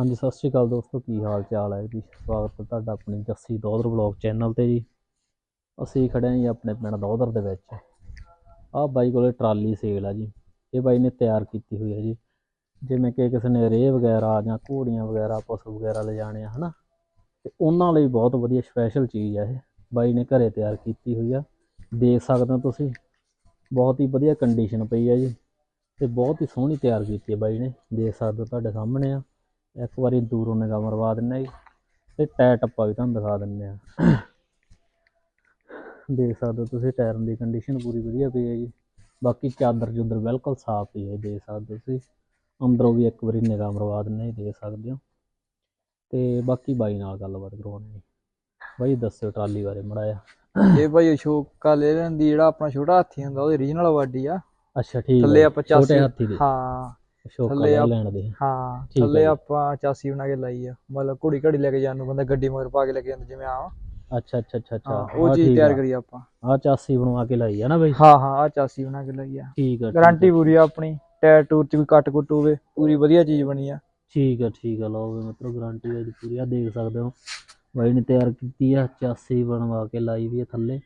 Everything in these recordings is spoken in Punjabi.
ਹਾਂਜੀ, ਸਤਿ ਸ਼੍ਰੀ ਅਕਾਲ ਦੋਸਤੋ, ਕੀ ਹਾਲ ਚਾਲ ਹੈ ਜੀ? ਸਵਾਗਤ ਹੈ ਤੁਹਾਡਾ ਆਪਣੀ ਜੱਸੀ ਦੋਦਰ ਬਲੌਗ ਚੈਨਲ ਤੇ ਜੀ। ਅਸੀਂ ਖੜੇ ਹਾਂ ਜੀ ਆਪਣੇ ਪਿੰਡ ਦੋਦਰ ਦੇ ਵਿੱਚ। ਆਹ ਬਾਈ ਕੋਲੇ ਟਰਾਲੀ ਸੇਲ ਆ ਜੀ। ਇਹ ਬਾਈ ਨੇ ਤਿਆਰ ਕੀਤੀ ਹੋਈ ਹੈ ਜੀ। ਜਿਵੇਂ ਕਿ ਕਿਸੇ ਨੇ ਰੇਹ ਵਗੈਰਾ ਜਾਂ ਘੋੜੀਆਂ ਵਗੈਰਾ, ਪਸ਼ੂ ਵਗੈਰਾ ਲਿਜਾਣੇ ਆ, ਹਨਾ? ਤੇ ਉਹਨਾਂ ਲਈ ਬਹੁਤ ਵਧੀਆ ਸਪੈਸ਼ਲ ਚੀਜ਼ ਆ ਇਹ। ਬਾਈ ਨੇ ਘਰੇ ਤਿਆਰ ਕੀਤੀ ਹੋਈ ਆ। ਦੇਖ ਸਕਦੇ ਹੋ ਤੁਸੀਂ, ਬਹੁਤ ਹੀ ਵਧੀਆ ਕੰਡੀਸ਼ਨ ਪਈ ਆ ਜੀ। ਤੇ ਬਹੁਤ ਹੀ ਸੋਹਣੀ ਤਿਆਰ ਕੀਤੀ ਹੈ ਬਾਈ ਨੇ। ਦੇਖ ਸਕਦੇ ਹੋ ਤੁਹਾਡੇ ਸਾਹਮਣੇ ਆ। ਇੱਕ ਵਾਰੀ ਦੂਰੋਂ ਨਿਗਾਹ ਮਰਵਾ ਦਿੰਨੇ ਆ ਜੀ। ਤੇ ਟਾਇਰ ਟੱਪਾ ਵੀ ਤੁਹਾਨੂੰ ਦਿਖਾ ਦਿੰਨੇ ਆ ਦੇਖ ਸਕਦੇ ਹੋ ਤੁਸੀਂ ਟਾਇਰਾਂ ਦੀ ਕੰਡੀਸ਼ਨ ਪੂਰੀ ਵਧੀਆ ਪਈ ਹੈ ਜੀ। ਬਾਕੀ ਚਾਦਰ ਚੁੱਦਰ ਬਿਲਕੁਲ ਸਾਫ਼ ਪਈ ਹੈ ਦੇਖ ਸਕਦੇ ਹੋ ਤੁਸੀਂ। ਅੰਦਰੋਂ ਵੀ ਇੱਕ ਵਾਰੀ ਨਿਗਾਹ ਮਰਵਾ ਦਿੰਨੇ ਦੇਖ ਸਕਦੇ ਹੋ। ਤੇ ਬਾਕੀ ਬਾਈ ਨਾਲ ਗੱਲਬਾਤ ਕਰਵਾਉਣੀ ਜੀ। ਬਾਈ ਦੱਸਿਓ ਟਰਾਲੀ ਬਾਰੇ ਮੜਾਇਆ ਇਹ ਭਾਈ ਅਸ਼ੋਕਾ ਲੈ ਲੈਂਦੀ ਜਿਹੜਾ ਆਪਣਾ ਛੋਟਾ ਹਾਥੀ ਹੁੰਦਾ ਉਹਦੀ ਰੀਜਨਲ ਵਾਡੀ ਆ। ਅੱਛਾ ਠੀਕ ਥੱਲੇ ਆਪਾਂ ਛੋਟੇ ਚਾਸੀ ਹਾਥੀ ਦੇ। ਹਾਂ। ਥੱਲੇ ਆਪ- ਲੈਣ ਦੇ। ਹਾਂ ਠੀਕ ਥੱਲੇ ਜੀ। ਆਪਾਂ ਚਾਸੀ ਬਣਾ ਕੇ ਲਾਈ ਆ। ਮਤਲਬ ਘੋੜੀ ਘੜੀ ਲੈ ਕੇ ਜਾਣ ਨੂੰ ਬੰਦਾ ਗੱਡੀ ਮਗਰ ਪਾ ਕੇ ਲੈ ਕੇ ਜਾਂਦਾ ਜਿਵੇਂ ਆ ਅੱਛਾ ਅੱਛਾ ਅੱਛਾ ਅੱਛਾ। ਹਾਂ ਉਹ ਚੀਜ਼ ਤਿਆਰ ਕਰੀ ਆਪਾਂ। ਆ ਚਾਸੀ ਬਣਵਾ ਕੇ ਲਾਈ ਆ ਨਾ ਬਾਈ? ਹਾਂ ਹਾਂ ਆ ਚਾਸੀ ਬਣਾ ਕੇ ਲਾਈ ਆ। ਠੀਕ ਆ ਠੀਕ ਆ। ਗਾਰੰਟੀ ਪੂਰੀ ਆ ਆਪਣੀ। ਟਾਇਰ ਟੂਰ ਚ ਵੀ ਕੱਟ ਕੁੱਟ ਹੋਵੇ ਪੂਰੀ ਵਧੀਆ ਚੀਜ਼ ਬਣੀ ਆ। ਠੀਕ ਆ ਠੀਕ ਆ ਲਓ ਵੀ ਮਤਲਬ ਗਾਰੰਟੀ ਜੀ ਪੂਰੀ। ਆ ਦੇਖ ਸਕਦੇ ਹੋ। ਬਾਈ ਨੇ ਤਿਆਰ ਕੀਤੀ ਆ ਚਾਸੀ ਬਣਵਾ ਕੇ ਲਾਈ ਵੀ ਆ ਥੱਲੇ।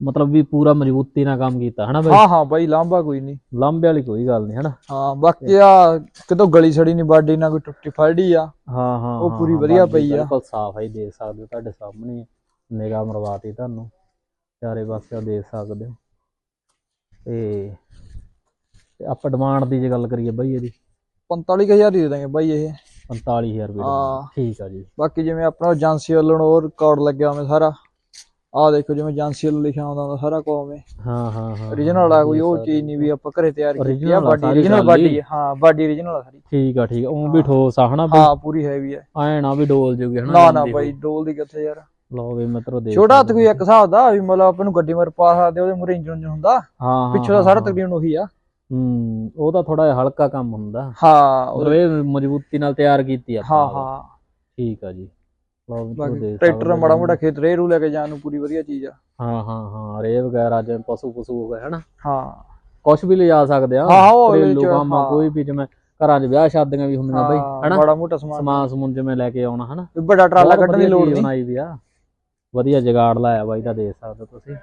ਮਤਲਬ ਵੀ ਪੂਰਾ ਮਜ਼ਬੂਤੀ ਨਾਲ ਕੰਮ ਕੀਤਾ ਹਨਾ ਬਾਈ? ਹਾਂ ਹਾਂ ਬਾਈ ਲਾਂਭਾ ਕੋਈ ਨਹੀਂ। ਲਾਂਬੇ ਵਾਲੀ ਕੋਈ ਗੱਲ ਨਹੀਂ ਹਨਾ? ਹਾਂ ਬਾਕੀ ਆ ਕਿਤੋਂ ਗਲੀ ਸੜੀ ਨਹੀਂ ਬਾਡੀ ਨਾ ਕੋਈ ਟੁੱਟੀ ਫੜਦੀ ਆ। ਹਾਂ ਹਾਂ ਉਹ ਪੂਰੀ ਵਧੀਆ ਪਈ ਆ। ਬਿਲਕੁਲ ਸਾਫ਼ ਹੈ ਦੇਖ ਸਕਦੇ ਹੋ ਤੁਹਾਡੇ ਸਾਹਮਣੇ। ਨਿਗਾਹ ਮਰਵਾਤੀ ਤੁਹਾਨੂੰ। ਚਾਰੇ ਪਾਸੇ ਦੇਖ ਸਕਦੇ ਹੋ। ਤੇ ਤੇ ਆਪਾਂ ਡਿਮਾਂਡ ਦੀ ਜੇ ਗੱਲ ਕਰੀਏ ਬਾਈ ਇਹਦੀ। 45000 ਦੀ ਦਾਂਗੇ ਬਾਈ ਇਹ। 45000 ਰੁਪਏ ਠੀਕ ਆ ਜੀ। ਬਾਕੀ ਜਿਵੇਂ ਆਪਣਾ ਏਜੰਸੀ ਵੱਲੋਂ ਉਹ ਰਿਕਾਰਡ ਲੱਗਿਆ ਹੋਵੇ ਸਾਰਾ। ਆਹ ਦੇਖੋ ਜਿਵੇਂ ਏਜੰਸੀ ਵੱਲੋਂ ਲਿਖਿਆ ਹੁੰਦਾ ਹੁੰਦਾ ਸਾਰਾ ਕੁਝ ਉਵੇਂ ਹਾਂ ਹਾਂ ਹਾਂ origignal ਆ ਕੋਈ ਉਹ ਚੀਜ਼ ਨਹੀਂ ਵੀ ਆਪਾਂ ਘਰੇ ਤਿਆਰ ਕੀਤੀ ਆ ਆ ਬਾਡੀ origignal। ਬਾਡੀ ਹੈ ਹਾਂ ਬਾਡੀ origignal ਆ ਸਾਰੀ। ਠੀਕ ਆ ਠੀਕ ਆ ਉਹ ਵੀ ਠੋਸ ਆ ਹਨਾ ਹਾਂ ਪੂਰੀ ਹੈਵੀ ਹੈ ਐ ਨਾ ਵੀ ਡੋਲ ਜੂਗੀ ਹਨਾ ਨਾ ਨਾ ਬਾਈ ਡੋਲ ਦੀ ਕਿੱਥੇ ਯਾਰ? ਲਓ ਵੀ ਮਿੱਤਰੋ ਦੇਖ ਛੋਟਾ ਹੱਥ ਕੋਈ ਇੱਕ ਹਿਸਾਬ ਦਾ ਵੀ ਮਤਲਬ ਆਪਾਂ ਨੂੰ ਗੱਡੀ ਮਰ ਪਾ ਸਕਦੇ ਉਹਦੇ ਮੂਰੇ ਇੰਜਨ ਹੁੰਦਾ। ਹਾਂ ਹਾਂ ਪਿੱਛੋਂ ਦਾ ਸਾਰਾ ਤਕਰੀਬਨ ਉਹੀ ਆ। ਹੂੰ ਉਹ ਤਾਂ ਥੋੜਾ ਹਲਕਾ ਕੰਮ ਹੁੰਦਾ। ਹਾਂ ਉਹ- ਮਤਲਬ ਮਜ਼ਬੂਤੀ ਨਾਲ ਤਿਆਰ ਕੀਤੀ ਆ ਹਾਂ ਹਾਂ। ਠੀਕ ਆ ਜੀ। ਟਰੈਕਟਰ ਮਾੜਾ। ਮੋਟਾ ਖੇਤ ਰੇ ਰੂ ਲੈ ਕੇ ਜਾਣ ਨੂੰ ਪੂਰੀ ਵਧੀਆ ਚੀਜ਼ ਆ। ਹਾਂ ਹਾਂ ਹਾਂ ਰੇ ਵਗੈਰਾ ਜਿਵੇਂ ਪਸ਼ੂ ਪਸ਼ੂ ਹੋ ਗਏ ਹਨਾ ਹਾਂ। ਕੁਝ ਵੀ ਲਿਜਾ ਸਕਦੇ ਆ। ਹਾਂ, ਉਹ ਹਾਂ। ਕੋਈ ਵੀ ਜਿਵੇਂ ਘਰਾਂ 'ਚ ਵਿਆਹ ਸ਼ਾਦੀਆਂ ਵੀ ਹੁੰਦੀਆਂ ਬਈ ਹਨਾ ਮਾੜਾ ਮੋਟਾ ਸਮਾਨ। ਸਮਾਨ ਸਮੂਨ ਜਿਵੇਂ ਲੈ ਕੇ ਆਉਣਾ ਹਨਾ ਵੱਡਾ ਟਰਾਲਾ ਕੱਢਣ ਦੀ ਲੋੜ ਨਹੀਂ। ਬਣਾਈ ਵੀ ਆ। ਵਧੀਆ ਜਗਾੜ ਲਾਇਆ ਬਾਈ ਦਾ ਦੇਖ ਸਕਦੇ ਤੁਸੀਂ।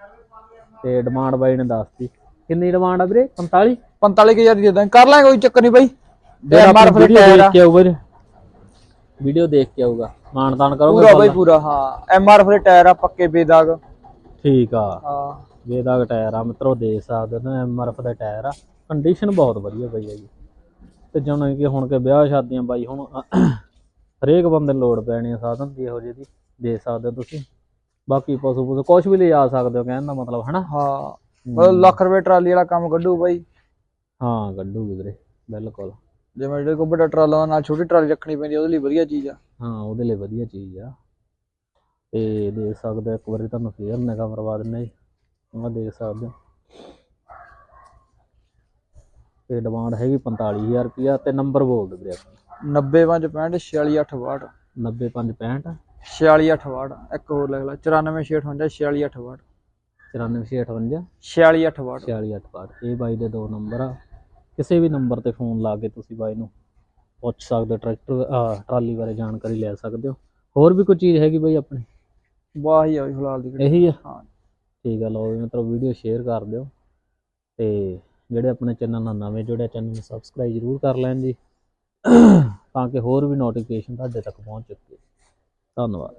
ਤੇ ਡਿਮਾਂਡ ਬਾਈ ਨੇ ਦੱਸਤੀ। ਕਿੰਨੀ ਡਿਮਾਂਡ ਆ ਵੀਰੇ? 45 45000 ਦੀ ਦੇ ਕਰ ਲਾਂਗੇ ਕੋਈ ਚੱਕਰ ਨਹੀਂ ਬਾਈ। ਜਿਹੜਾ ਮਾਰ ਫਿਰ ਟਾਇਰ ਆ ਕੇ ਵੀਡੀਓ ਦੇਖ ਕੇ ਆਊਗਾ। ਮਾਨਤਾਨ ਕਰੋਗੇ ਪੂਰਾ? ਬਾਈ ਪੂਰਾ ਹਾਂ। ਐਮ ਆਰ ਫਿਰ ਟਾਇਰ ਆ ਪੱਕੇ ਬੇਦਾਗ। ਠੀਕ ਆ। ਹਾਂ। ਬੇਦਾਗ ਟਾਇਰ ਆ ਮਿੱਤਰੋ ਦੇਖ ਸਕਦੇ ਹੋ ਐਮਆਰਐਫ ਦਾ ਟਾਇਰ ਆ। ਕੰਡੀਸ਼ਨ ਬਹੁਤ ਵਧੀਆ ਪਈ ਆ ਜੀ। ਤੇ ਜਿਵੇਂ ਕਿ ਹੁਣ ਕੇ ਵਿਆਹ ਸ਼ਾਦੀਆਂ ਬਾਈ ਹੁਣ ਹਰੇਕ ਬੰਦੇ ਨੂੰ ਲੋੜ ਪੈਣੀ ਆ ਸਾਧਨ ਦੀ ਇਹੋ ਜਿਹੀ ਦੀ। ਦੇ ਸਕਦੇ ਹੋ ਤੁਸੀਂ। ਬਾਕੀ ਪਸ਼ੂ ਪਸ਼ੂ ਕੁਝ ਵੀ ਲਿਜਾ ਸਕਦੇ ਹੋ ਕਹਿਣ ਦਾ ਮਤਲਬ ਹਨਾ? ਹਾਂ। ਲੱਖ ਰੁਪਏ ਟਰਾਲੀ ਵਾਲਾ ਕੰਮ ਕੱਢੂ ਬਾਈ। ਹਾਂ ਗੱਡੂ ਵੀਰੇ ਬਿਲਕੁਲ। ਜਿਵੇਂ ਜਿਹੜੇ ਕੋ ਵੱਡਾ ਟਰਾਲਾ ਨਾਲ ਛੋਟੀ ਟਰਾਲੀ ਰੱਖਣੀ ਪੈਂਦੀ ਉਹਦੇ ਲਈ ਵਧੀਆ ਚੀਜ਼ ਆ। ਹਾਂ ਉਹਦੇ ਲਈ ਵਧੀਆ ਚੀਜ਼ ਆ। ਤੇ ਦੇਖ ਸਕਦੇ ਇੱਕ ਵਾਰੀ ਤੁਹਾਨੂੰ ਫੇਰ ਨਿਗਾਹ ਮਰਵਾ ਦਿੰਨੇ ਜੀ। ਆਹ ਦੇਖ ਸਕਦੇ। ਤੇ ਡਿਮਾਂਡ ਹੈਗੀ 45000 ਰੁਪਿਆ ਤੇ ਨੰਬਰ ਬੋਲ ਦਿਓ ਵੀਰੇ ਆਪਣਾ 95 65 468 90565 468 ਇੱਕ ਹੋਰ ਲਿਖ ਲੈ 94 468 9458 468 4668 ਇਹ ਬਾਈ ਦੇ ਦੋ ਨੰਬਰ ਆ। ਕਿਸੇ ਵੀ ਨੰਬਰ ਤੇ ਫੋਨ ਲਾ ਕੇ ਤੁਸੀਂ ਬਾਈ ਨੂੰ ਪੁੱਛ ਸਕਦੇ ਹੋ ਟਰੈਕਟਰ ਟਰਾਲੀ ਬਾਰੇ ਜਾਣਕਾਰੀ ਲੈ ਸਕਦੇ ਹੋ। ਹੋਰ ਵੀ ਕੋਈ ਚੀਜ਼ ਹੈਗੀ ਬਾਈ ਆਪਣੇ? ਵਾਹ ਹੀ ਆ ਫਿਲਹਾਲ ਦੀ। ਇਹੀ ਆ? ਹਾਂ। ਠੀਕ ਆ ਲਓ ਵੀ ਮਤਲਬ ਵੀਡੀਓ ਸ਼ੇਅਰ ਕਰ ਦਿਓ। ਤੇ ਜਿਹੜੇ ਆਪਣੇ ਚੈਨਲ ਨਾਲ ਨਵੇਂ ਜੁੜਿਆ ਚੈਨਲ ਨੂੰ ਸਬਸਕ੍ਰਾਈਬ ਜ਼ਰੂਰ ਕਰ ਲੈਣ ਜੀ। ਤਾਂ ਕਿ ਹੋਰ ਵੀ ਨੋਟੀਫਿਕੇਸ਼ਨ ਤੁਹਾਡੇ ਤੱਕ ਪਹੁੰਚ ਸਕੇ ਧੰਨਵਾਦ।